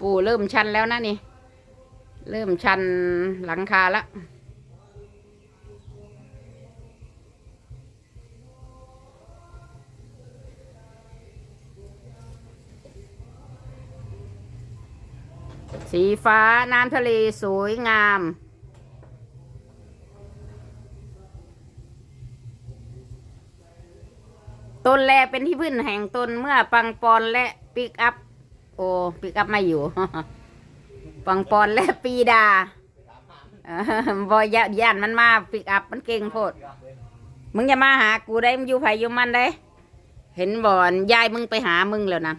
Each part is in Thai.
ปู่เริ่มชันแล้วนะนี่ เริ่มชันหลังคาแล้วสีฟ้าน้ำทะเลสวยงาม ต้นแลเป็นที่พึ่งแห่งตนเมื่อปังปอนและปิกอัพ อ้ปิกอัพไม่อยู่ ปังปอนและปีดาบอยย่านมันมาปิกอัพมันเก่งโพด มึงอย่ามาหากูได้มึงอยู่ไผอยู่มันได้ เห็นบ่อนยายมึงไปหามึงแล้วนะ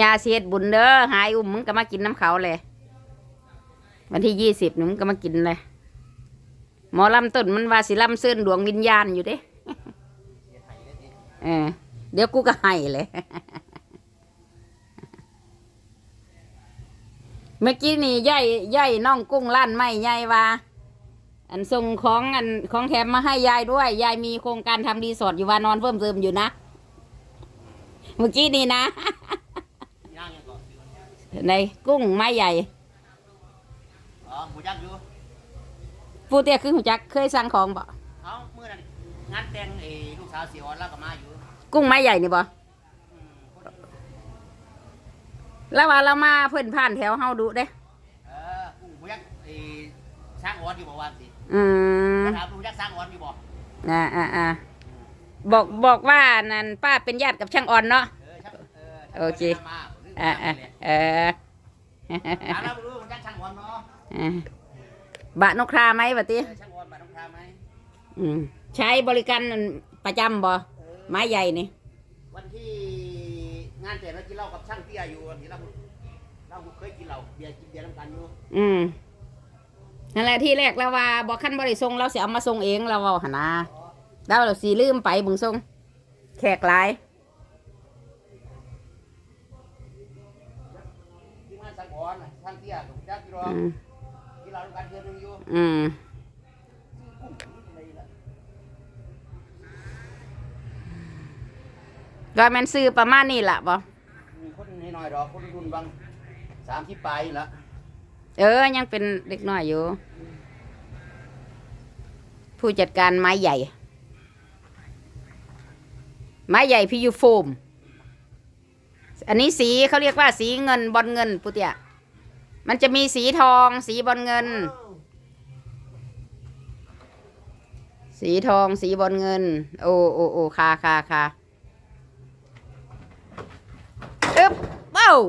ยาเสียดบุญเด้อหายอุ้มมึงก็มากินน้ำเขาเลย วันที่ยี่สิบมึงก็มากินเลย หมอลำต้นมันว่าสิลำเส้นดวงวิญญาณอยู่เด้เออเดี๋ยวกูก็ให้เลย เมื่อกี้นี่ย่ายย่ายน้องกุ้งล้านไม่ยายว่า อันส่งของอันของแถมมาให้ยายด้วย ยายมีโครงการทำรีสอร์ทอยู่ว่านอนเพิ่มเติมอยู่นะ เมื่อกี้นี่นะย่างยังก่อนในกุ้งไม้ใหญ่อ๋อหมูย่างอยู่ปูเตี้ยคือหูจักเคยสั่งของบ่เอาเมื่อนั้นงานแต่งเอลูกสาวเสียอ่อนแล้วก็มาอยู่ กุ้งไม้ใหญ่นี่บ่ อืมคน แล้วว่าเรามาเพิ่นผ่านแถวเฮาดูเด้ เออกุ้งหมูย่างเอช้างอ่อนอยู่บ่วันสิอืมจะถามลูกย่างช้างอ่อนอยู่บ่อ่าอ่าอ่าบอกบอกว่านั่นป้าเป็นญาติกับช่างอ่อนเนาะ เออช่างเออโอเคช่างมาอ่าอ่าเออถามแล้วรู้หมูย่างช้างอ่อนเนาะอ่าบะนกคราไหมบะติเออช่างอ่อนมาต้องทำไหมอืมใช้บริการประจำบ่เออไม้ใหญ่นี่วันที่งานแต่งเรากินเหล้ากับ ช่างเตี้ยอยู่วันที่เราเราเคยกินเหล้าเบียร์กินเบียร์น้ำกันอยู่อืมนั่นแหละที่แรกแล้วว่าบอกขั้นบริทรงเราสิเอามาส่งเองเราเอาหนนาแล้วเราสีลืมไปบึงส่งแขกหลายที่งานช่างอ่อนน่ะช่างเตี้ยกับช่างที่รออืมกินเหล้าด้วยกันเดือนหนึงอยู่อืมกุ้งอะไรล่ะก็แม่นซื้อประมาณนี้ล่ะบ่มีค น้อยๆดอกคนรุ่นบางสามที่ปลายละเออ ยังเป็นเด็กน้อยอยู่ ผู้จัดการไม้ใหญ่ ไม้ใหญ่พิยูโฟม อันนี้สีเขาเรียกว่าสีเงินบอลเงินปุติยะมันจะมีสีทอง สีบอลเงิน สีทอง สีบอลเงิน โอ้โอ้โอ้คาคาคาอึ๊ บเบ้า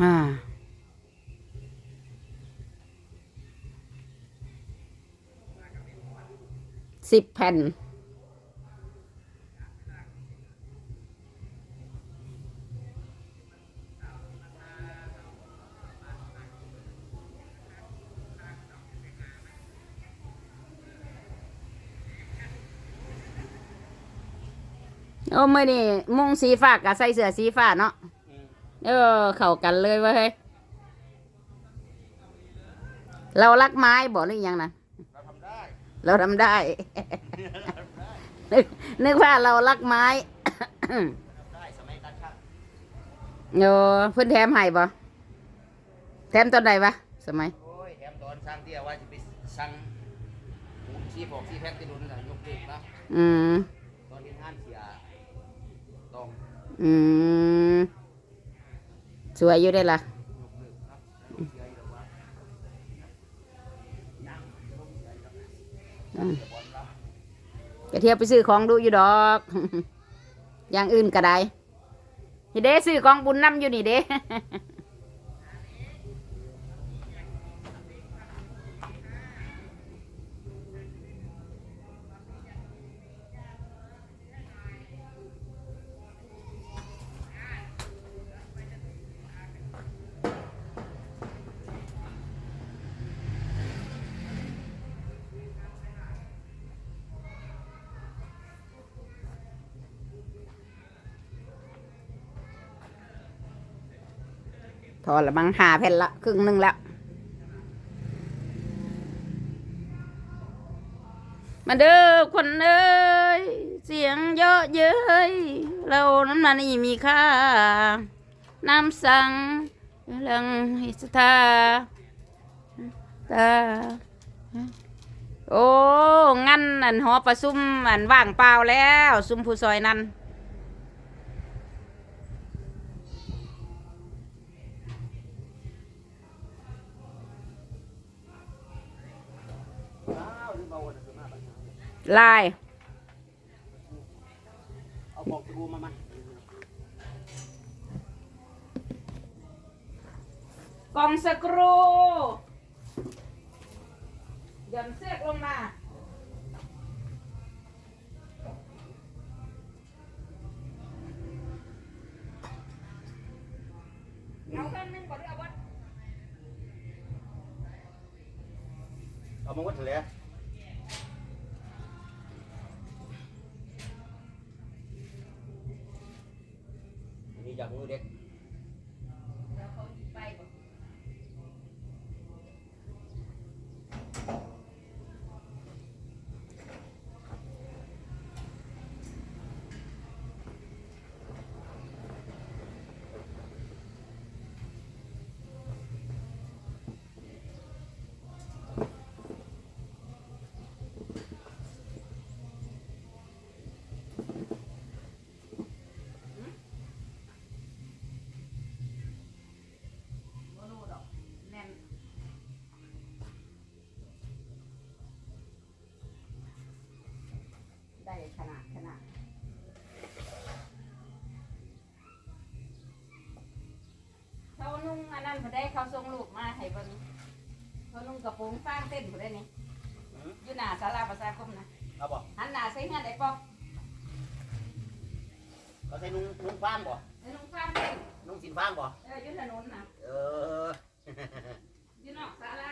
ฮ่าสิบแผ่น โอ้ไม่นี่มุงสีฟ้ากับใส่เสื้อสีฟ้าเนาะอืมเออ เข้ากันเลยเว้ยเรารักไม้บอกหรือยังนะเราทำได้ เราทำได้ นึกนึกว่าเรารักไม้ทำได้สมัยการช่างโยเพื่อนแถมให้บ่แถมตอนใดวะสมัยโอ้ยแถมตอนสร้างเตี้ยว่าจะไปสั่งปูนชีพอกชีแพ็กที่ดุนน่ะยกเลิกนะอืม ตอนนี้งานเสียต้ อืมสวยอยู่ได้ล่ะยกระเสียบไปเที่ยวไปซื้อของดูอยู่ดอก อย่างอื่นก็ได้นี่เด้ซื้อของบุญน้ำอยู่นี่เด้ ถอนละบังหาแผ่นละครึ่งหนึ่งแล้วมาเด้อคนเอ้ยเสียงเยอะเย้ยเรานั้นมานี่มีค่าน้ำสังเรื่องหิสตาตาโอ้ งั้นอันหอประชุมอันว่างเปล่าแล้ว ซุมผู้ซอยนั้น ลายกล่องสกรูย่อนเสื้อกลงมาเอากันนึงก่อนเอาวัดเอามาวัดเถอะ จากมือเด็ก ได้เขาส่งลูกมาให้เบิ่งเขานุ่งกระโปรงฟางเต้นพอได้นี่หืมอยู่หน้าศาลาประชาคมนะเอาบ่หันหน้าใส่เฮือนได้ปอกเขาใส่นุ่งนุ่งฟางบ่แล้วนุ่งฟางเต้นนุ่งสินฟางบ่เอออยู่ถนนนะเอออยู่นอกศาลานะจัดไปสลองเก็บผ้า